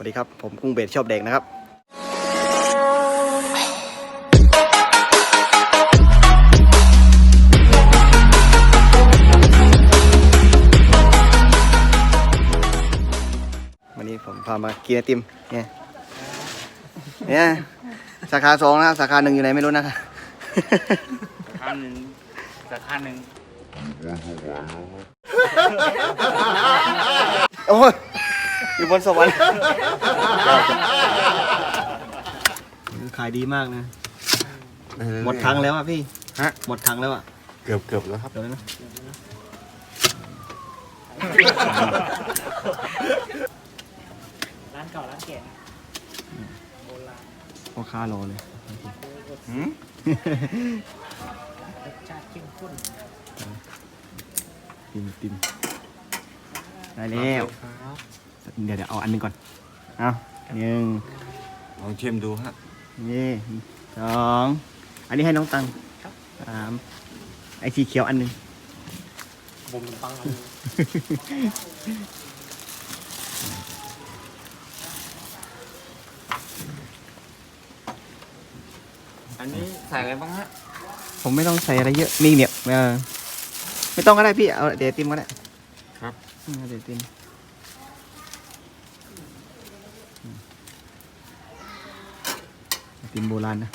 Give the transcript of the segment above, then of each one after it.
วัสดีครับ ผมกุ้งเบสชอบเด็กนะครับวันนี้ผมพามากินไอติมเนี่ยเนี่ยสาขาสองนะครับสาขาหนึ่งอยู่ไหนไม่รู้นะครับข้างหนึ่งสักข้างหนึ่งโอ้ย อยู่บนสวรรค์ขายดีมากนะ หมดถังแล้วอะพี่ฮะ หมดถังแล้วอะเกือบเกือบแล้วครับ เดี๋ยวนะร้านเก่าร้านแก่โบราณพ่อค้ารอเลยหืมรสชาติเข้มข้นติมติมได้แล้ว เดี๋ยวเดี๋ยวเอาอันหนึงก่อน เอาหนึ่งลองชิมดูฮะนี่สองอันนี้ให้น้องตังสามไอสีเขียวอันหนึงผมขนมปังอันนี้อันนี้ใส่อะไรบ้างฮะผมไม่ต้องใส่อะไรเยอะนี่เนี่ยเออไม่ต้องก็ได้พี่เอาเดี๋ยวไอติมก็ได้ครับ อืมเอาเดี๋ยวไอติมอืมไอ ติมโบราณนะ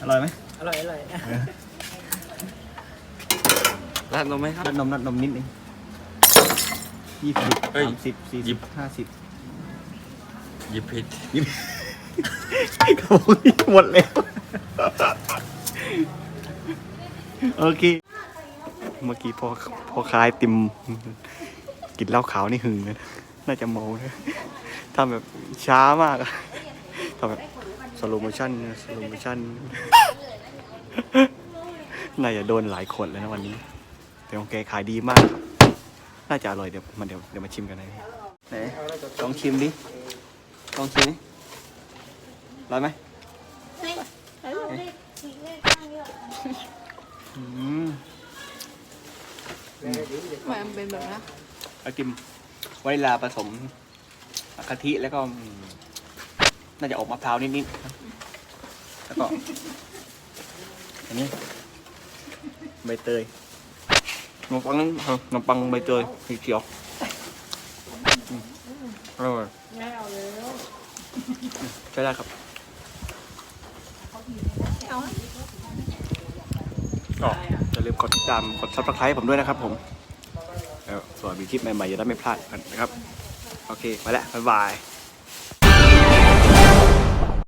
อร่อยไหมอร่อยอร่อยราดนมไหมครับ รัดนมรัดนมนิดนึง ยี่สิบเอ้ยสามสิบสี่หยิสิบบ ห้าสิบหยิบผิดเขาหมดแล้ว โอเค เมื่อกี้พอพอคลายติม กินเหล้าขาวนี่หึงเลยนะน่าจะเมาเลยทำแบบช้ามากอะทำแบบสโลโมชั่นสโลโมชั่นน่าจะโดนหลายคนแล้วนะวันนี้ แต่ของแกขายดีมากครับ น่าจะอร่อยเดี๋ยวมันเดี๋ยวเดี๋ยวมาชิมกันนะพี่ไหนลองชิมดิลองชิมดิอร่อยไหมอืมมันเป็นแบบนี้ไอติมวานิลลาผสมกะทิแล้วก็อืมน่าจะออกมะพร้าวนิดๆครับแล้วก็ อันนี้ใบเตย ขนมปังนั้นเออขนมปังใบเตยสีเขียวอืมอร่อยไม่เอาเลยใช้ได้ครับก็อย่าลืมกดติดตามกดซับสไครต์ผมด้วยนะครับผมแล้วส่วนมีคลิปใหม่ๆจะได้ไม่พลาดกันนะครับ โอเค ไปแล้วบ๊ายบาย